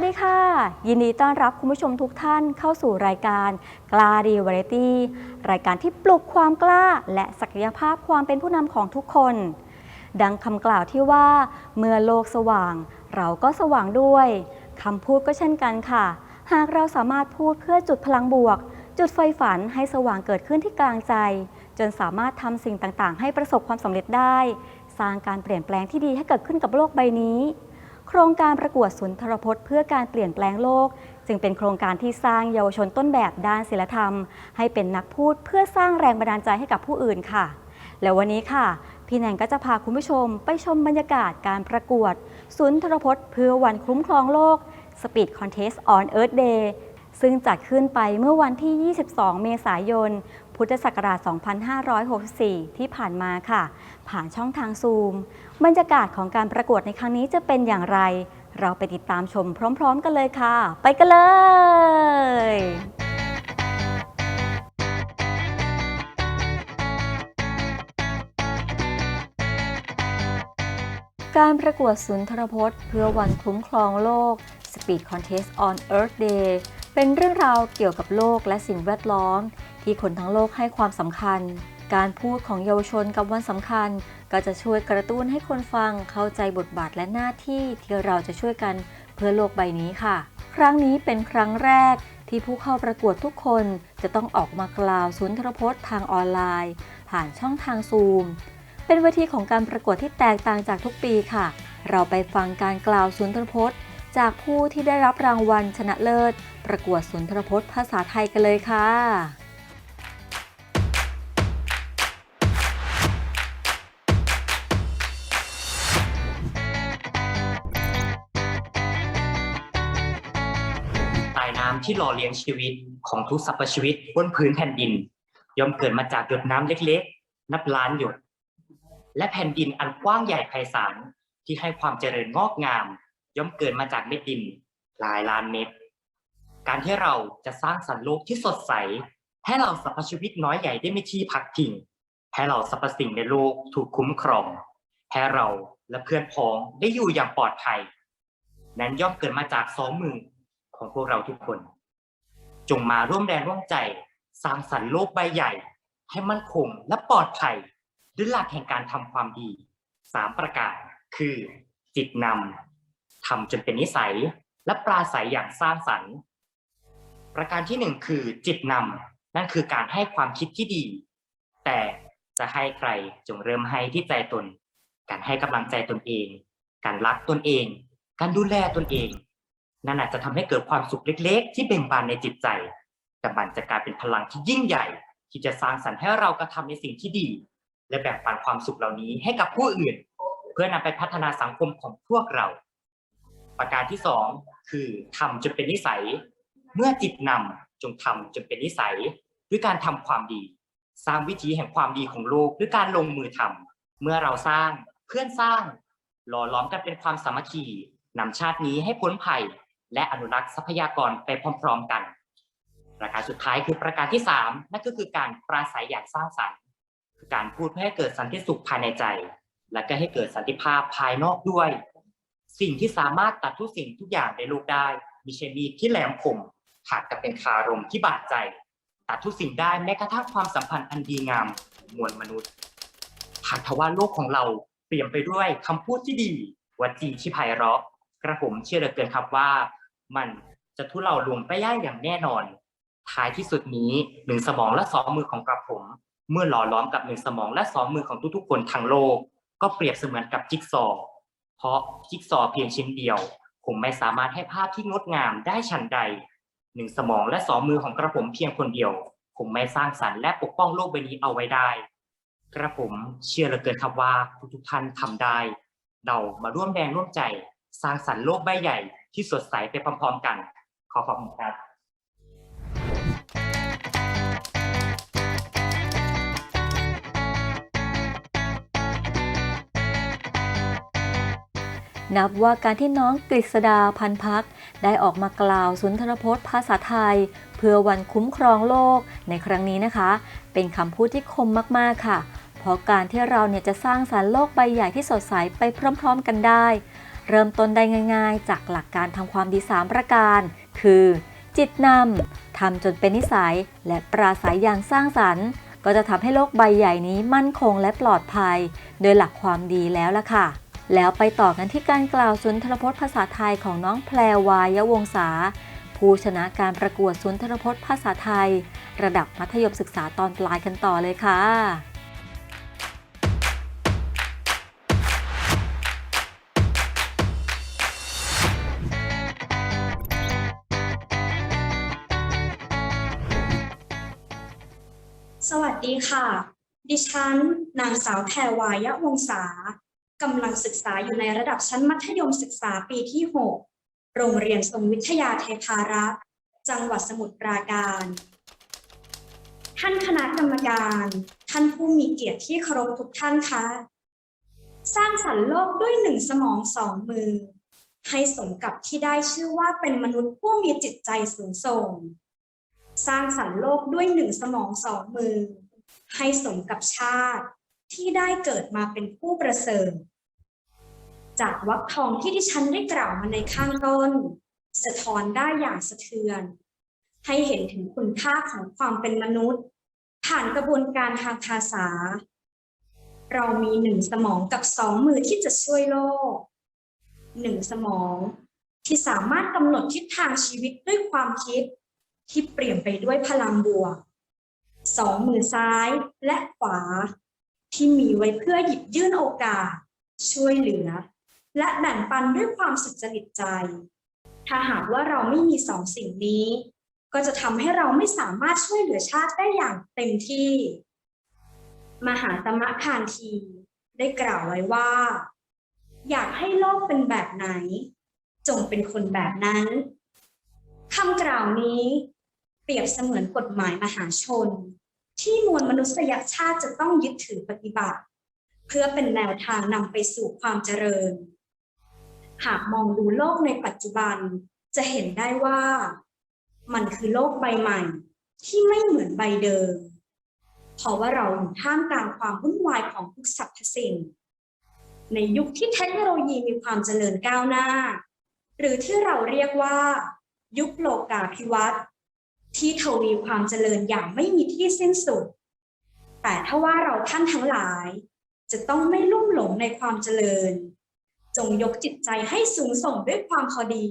วัสดีค่ะ ยินดีต้อนรับคุณผู้ชมทุกท่านเข้าสู่รายการกล้าดีวาไรตี้รายการที่ปลุกความกล้า และศักยภาพความเป็นผู้นำของทุกคน ดังคำกล่าวที่ว่า เมื่อโลกสว่าง เราก็สว่างด้วยคำพูดก็เช่นกันค่ะ หากเราสามารถพูดเพื่อจุดพลังบวก จุดไฟฝันให้สว่างเกิดขึ้นที่กลางใจ จนสามารถทำสิ่งต่างๆ ให้ประสบความสำเร็จได้ สร้างการเปลี่ยนแปลงที่ดีให้เกิดขึ้นกับโลกใบนี้ โครงการประกวดสุนทรพจน์ เพื่อการเปลี่ยนแปลงโลก จึงเป็นโครงการที่สร้างเยาวชนต้นแบบด้านศิลธรรม ให้เป็นนักพูดเพื่อสร้างแรงบันดาลใจให้กับผู้อื่นค่ะ แล้ววันนี้ค่ะ พี่แนนก็จะพาคุณผู้ชมไปชมบรรยากาศการประกวด สุนทรพจน์ เพื่อวันคุ้มครองโลก Speed Contest on Earth Day ซึ่งจัดขึ้นไปเมื่อวันที่ 22 เมษายน พุทธศักราช 2564 ที่ผ่านมาค่ะ ผ่านช่องทางซูม บรรยากาศของการประกวดในครั้งนี้จะเป็นอย่างไร เราไปติดตามชมพร้อม ๆ กันเลยค่ะ ไปกันเลย การประกวดสุนทรพจน์ เพื่อวันคุ้มครองโลก Speed Contest on Earth Day เป็นเรื่องราวเกี่ยวกับโลกและสิ่งแวดล้อม ที่คนทั้งโลกให้ความสำคัญ การพูดของเยาวชนกับวันสำคัญ ก็จะช่วยกระตุ้นให้คนฟังเข้าใจบทบาทและหน้าที่ที่เราจะช่วยกันเพื่อโลกใบนี้ค่ะ ครั้งนี้เป็นครั้งแรกที่ผู้เข้าประกวดทุกคนจะต้องออกมากล่าวสุนทรพจน์ทางออนไลน์ ผ่านช่องทางซูม เป็นเวทีของการประกวดที่แตกต่างจากทุกปีค่ะ เราไปฟังการกล่าวสุนทรพจน์ จากผู้ที่ได้รับรางวัลชนะเลิศ ประกวดสุนทรพจน์ภาษาไทยกันเลยค่ะ ใต้น้ำที่หล่อเลี้ยงชีวิตของทุกสรรพชีวิตบนพื้นแผ่นดินย่อมเกิดมาจากหยดน้ำเล็กๆ นับล้านหยด และแผ่นดินอันกว้างใหญ่ไพศาลที่ให้ความเจริญงอกงาม ย่อมเกิดมาจากเม็ดดินหลายล้านเม็ดการที่เราจะสร้างสรรค์โลกที่สดใส ให้เราสรรพชีวิตน้อยใหญ่ได้มีที่พักพิงให้เราสรรพสิ่งในโลกถูกคุ้มครองให้เราและเพื่อนพ้องได้อยู่อย่างปลอดภัย นั้นย่อมเกิดมาจากสองมือ ของพวกเราทุกคน จงมาร่วมแรงร่วมใจ สร้างสรรค์โลกใบใหญ่ ให้มั่นคงและปลอดภัยด้วยหลักแห่งการทำความดีสามประการคือ จิตนำทำจนเป็นนิสัยและปราศัยอย่างสร้างสรรค์ ประการที่หนึ่งคือจิตนำนั่นคือการให้ความคิดที่ดี แต่จะให้ใครจงเริ่มให้ที่ใจตน การให้กำลังใจตนเอง การรักตนเอง การดูแลตนเอง นั่นอาจจะทำให้เกิดความสุขเล็ก ๆ ที่เบ่งบานในจิตใจ แต่มันจะกลายเป็นพลังที่ยิ่งใหญ่ ที่จะสร้างสรรค์ให้เรากระทำในสิ่งที่ดี และแบ่งปันความสุขเหล่านี้ให้กับผู้อื่น เพื่อนำไปพัฒนาสังคมของพวกเรา ประการที่สองคือทำจนเป็นนิสัย เมื่อจิตนำจงทำจนเป็นนิสัยด้วยการทำความดี สร้างวิถีแห่งความดีของโลกด้วยการลงมือทำเมื่อเราสร้างเพื่อนสร้าง หล่อล้อมกันเป็นความสามัคคีนำชาตินี้ให้พ้นภัย และอนุรักษ์ทรัพยากรไปพร้อมๆกัน ประการสุดท้ายคือประการที่ 3 นั่นก็คือการปราศัยอย่างสร้างสรรค์คือการพูดเพื่อให้เกิดสันติสุขภายในใจ และก็ให้เกิดสันติภาพภายนอกด้วย สิ่งที่สามารถตัดทุกสิ่งทุกอย่างในโลกได้ มีเชมีที่แหลมคมหากกับเป็นคารมที่บาดใจ ตัดทุกสิ่งได้แม้กระทั่งความสัมพันธ์อันดีงามมวลมนุษย์หากทว่าโลกของเราเปลี่ยนไปด้วยคำพูดที่ดีวจีที่ไพเราะกระผมเชื่อเหลือเกินครับว่า มันจะทุเลาลงไปได้อย่างแน่นอน ท้ายที่สุดนี้หนึ่งสมองและสองมือของกระผม เมื่อหล่อล้อมกับหนึ่งสมองและสองมือของทุกๆคนทั้งโลก ก็เปรียบเสมือนกับจิ๊กซอว์เพราะจิ๊กซอว์เพียงชิ้นเดียวผมไม่สามารถให้ภาพที่งดงามได้ฉันใดหนึ่งสมองและสองมือของกระผมเพียงคนเดียวผมไม่สร้างสรรค์และปกป้องโลกใบนี้เอาไว้ได้ กระผมเชื่อเหลือเกินครับว่าทุกท่านทำได้ เรามาร่วมแรงร่วมใจ สร้างสรรค์โลกใบใหญ่ ที่สดใสไปพร้อมๆกัน ขอขอบคุณครับนับว่าการที่น้องกฤษดาพันพัก ได้ออกมากล่าวสุนทรพจน์ภาษาไทย เพื่อวันคุ้มครองโลกในครั้งนี้นะคะ เป็นคำพูดที่คมมากๆค่ะ เพราะการที่เราเนี่ยจะสร้างสารรค์โลกใบใหญ่ที่สดใสไปพร้อม ๆ กันได้ เริ่มต้นได้ง่าย ๆ จากหลักการทำความดี 3 ประการ คือ จิตนำทำจนเป็นนิสัย และปราศัยอย่างสร้างสรรค์ ก็จะทำให้โลกใบใหญ่นี้มั่นคงและปลอดภัย โดยหลักความดีแล้วล่ะค่ะ แล้วไปต่อกันที่การกล่าวสุนทรพจน์ภาษาไทยของน้องแพรวายวงศาผู้ชนะการประกวดสุนทรพจน์ภาษาไทย ระดับมัธยมศึกษาตอนปลายกันต่อเลยค่ะ ค่ะ ดิฉัน นางสาวแพรวายะวงศากำลังศึกษาอยู่ในระดับชั้นมัธยมศึกษาปีที่ 6 โรงเรียนทรงวิทยาเทพารักษ์จังหวัดสมุทรปราการ ท่านคณะกรรมการ ท่านผู้มีเกียรติที่เคารพทุกท่านคะ สร้างสรรค์โลกด้วยหนึ่งสมองสองมือ ให้สมกับที่ได้ชื่อว่าเป็นมนุษย์ผู้มีจิตใจสูงส่ง สร้างสรรค์โลกด้วยหนึ่งสมองสองมือ ให้สมกับชาติที่ได้เกิดมาเป็นผู้ประเสริฐ จากวรรคทองที่ดิฉันได้กล่าวมาในข้างต้น สะท้อนได้อย่างสะเทือน ให้เห็นถึงคุณค่าของความเป็นมนุษย์ ผ่านกระบวนการทางภาษา เรามีหนึ่งสมองกับสองมือที่จะช่วยโลกหนึ่งสมองที่สามารถกำหนดทิศทางชีวิตด้วยความคิด ที่เปลี่ยนไปด้วยพลังบวก สองมือซ้ายและขวา ที่มีไว้เพื่อหยิบยื่นโอกาส ช่วยเหลือ และแบ่งปันด้วยความสุจริตใจ ถ้าหากว่าเราไม่มีสองสิ่งนี้ ก็จะทำให้เราไม่สามารถช่วยเหลือชาติได้อย่างเต็มที่ มหาตมะคานทีได้กล่าวไว้ว่า อยากให้โลกเป็นแบบไหน จงเป็นคนแบบนั้นคำกล่าวนี้ เปรียบเสมือนกฎหมายมหาชน ที่มวลมนุษยชาติจะต้องยึดถือปฏิบัติ เพื่อเป็นแนวทางนำไปสู่ความเจริญ หากมองดูโลกในปัจจุบันจะเห็นได้ว่า มันคือโลกใบใหม่ ที่ไม่เหมือนใบเดิม เพราะว่าเราอยู่ท่ามกลางความวุ่นวายของทุกสรรพสิ่ง ในยุคที่เทคโนโลยีมีความเจริญก้าวหน้า หรือที่เราเรียกว่า ยุคโลกาภิวัตน์ ที่ทวีความเจริญอย่างไม่มีที่สิ้นสุด แต่ถ้าว่าเราท่านทั้งหลาย จะต้องไม่ลุ่มหลงในความเจริญ จงยกจิตใจให้สูงส่งด้วยความพอดี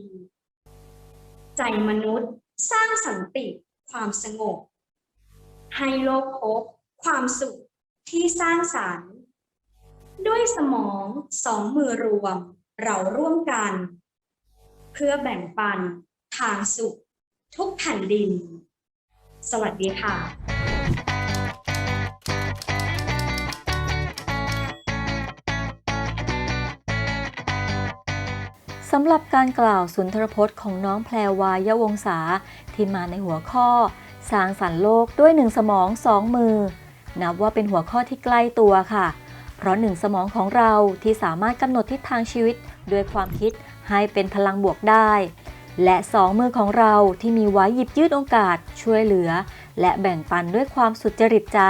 ใจมนุษย์สร้างสันติความสงบ ให้โลกพบความสุขที่สร้างสรรค์ ด้วยสมองสองมือรวมเราร่วมกัน เพื่อแบ่งปันทางสุขทุกแผ่นดิน สวัสดีค่ะสำหรับการกล่าวสุนทรพจน์ของน้องแพรวายวงศาที่มาในหัวข้อ สร้างสรรค์โลกด้วยหนึ่งสมองสองมือ นับว่าเป็นหัวข้อที่ใกล้ตัวค่ะ เพราะหนึ่งสมองของเราที่สามารถกำหนดทิศทางชีวิตด้วยความคิดให้เป็นพลังบวกได้ และสองมือของเราที่มีไว้หยิบยืดโอกาส ช่วยเหลือ และแบ่งปันด้วยความสุจริตใจ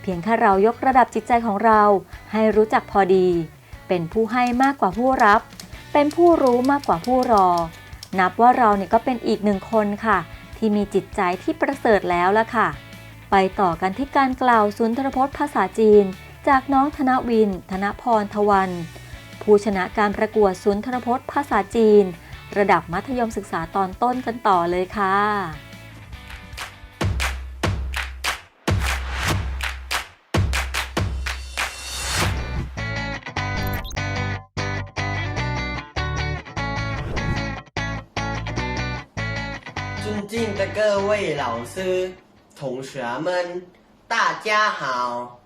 เพียงแค่เรายกระดับจิตใจของเรา ให้รู้จักพอดี เป็นผู้ให้มากกว่าผู้รับ เป็นผู้รู้มากกว่าผู้รอ นับว่าเราเนี่ยก็เป็นอีกหนึ่งคนค่ะ ที่มีจิตใจที่ประเสริฐแล้วละค่ะ ไปต่อกันที่การกล่าวสุนทรพจน์ภาษาจีน จากน้องธนวิน ธนพรทวัน ผู้ชนะการประกวดสุนทรพจน์ภาษาจีน ระดับมัธยมศึกษาตอนต้นกันต่อเลยค่ะ 尊敬的各位老师、同学们，大家好。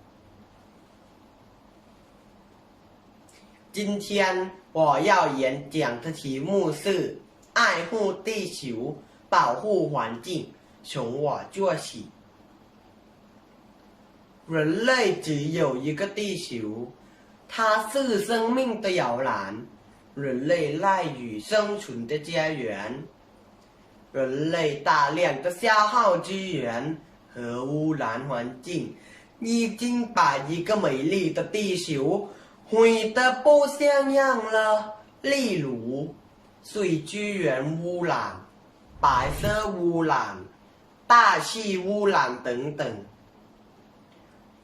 今天我要演讲的题目是“爱护地球，保护环境，从我做起”。人类只有一个地球，它是生命的摇篮，人类赖以生存的家园。人类大量的消耗资源和污染环境，已经把一个美丽的地球毁得不像样了。例如水资源污染、白色污染、大气污染等等。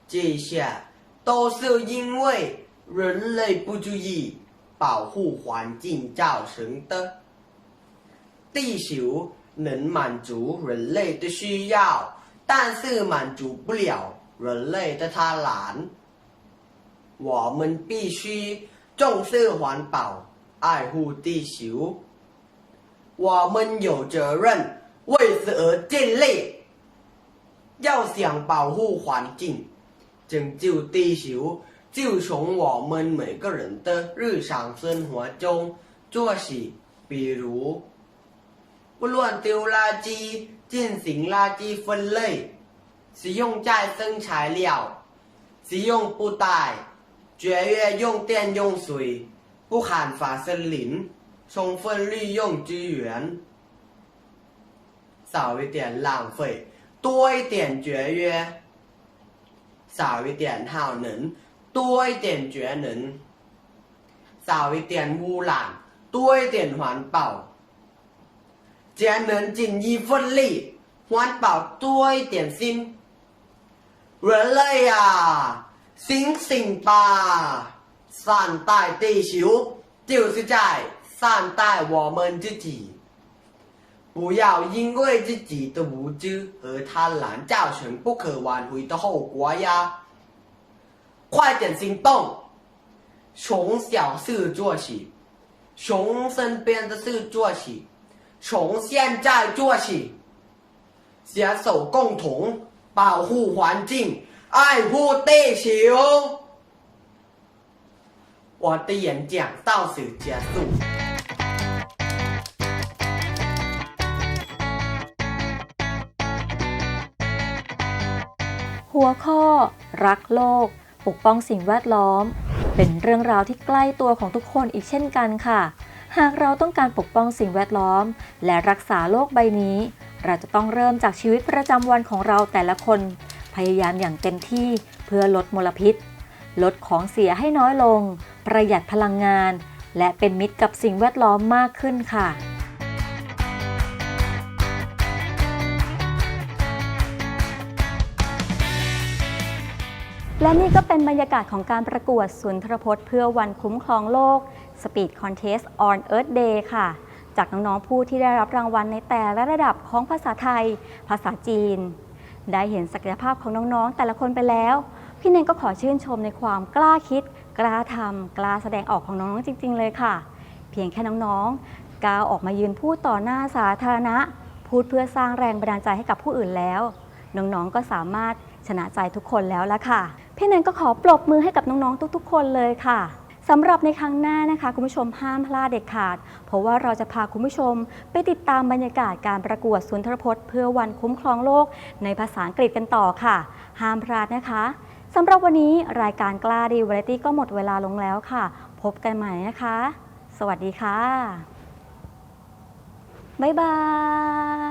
这些都是因为人类不注意保护环境造成的。地球能满足人类的需要，但是满足不了人类的贪婪。我们必须重视环保，爱护地球。我们有责任为此而尽力。要想保护环境，拯救地球，就从我们每个人的日常生活中做起。比如，不乱丢垃圾，进行垃圾分类，使用再生材料，使用布袋，节约用电用水，不砍伐森林，充分利用资源，少一点浪费，多一点节约，少一点耗能，多一点节能，少一点污染，多一点环保。节能尽一份力，环保多一点心。人类呀， 醒醒吧！善待地球，就是在善待我们自己。不要因为自己的无知和贪婪造成不可挽回的后果呀！快点行动，从小事做起，从身边的事做起。从现在做起，携手共同保护环境， ไอ้ผู้เต้ชิว我的演讲到此结束。หัวข้อ รักโลก ปกป้องสิ่งแวดล้อม เป็นเรื่องราวที่ใกล้ตัวของทุกคนอีกเช่นกันค่ะ หากเราต้องการปกป้องสิ่งแวดล้อม และรักษาโลกใบนี้ เราจะต้องเริ่มจากชีวิตประจำวันของเราแต่ละคน พยายามอย่างเต็มที่เพื่อลดมลพิษ ลดของเสียให้น้อยลง ประหยัดพลังงาน และเป็นมิตรกับสิ่งแวดล้อมมากขึ้นค่ะและนี่ก็เป็นบรรยากาศของการประกวดสุนทรพจน์เพื่อวันคุ้มครองโลก Speed Contest on Earth Day ค่ะ จากน้อง ๆ ผู้ที่ได้รับรางวัลในแต่ละระดับของภาษาไทย ภาษาจีน ได้เห็นศักยภาพของน้องๆ แต่ละคนไปแล้ว พี่เนงก็ขอชื่นชมในความกล้าคิด กล้าทำกล้าแสดงออกของน้องๆจริง ๆ เลยค่ะ เพียงแค่น้องๆกล้าออกมายืนพูดต่อหน้าสาธารณะ พูดเพื่อสร้างแรงบันดาลใจให้กับผู้อื่นแล้ว น้องๆก็สามารถชนะใจทุกคนแล้วละค่ะ พี่แนนก็ขอปรบมือให้กับน้องๆทุก ๆ คนเลยค่ะำหรับในครั้งหน้านะคะ คุณผู้ชมห้ามพลาดเด็ดขาด เพราะว่าเราจะพาคุณผู้ชมไปติดตามบรรยากาศการประกวดสุนทรพจน์เพื่อวันคุ้มครองโลกในภาษาอังกฤษกันต่อค่ะ ห้ามพลาดนะคะสำหรับวันนี้รายการกล้าดีวาไรตี้ก็หมดเวลาลงแล้วค่ะ พบกันใหม่นะคะ สวัสดีค่ะ บ๊ายบาย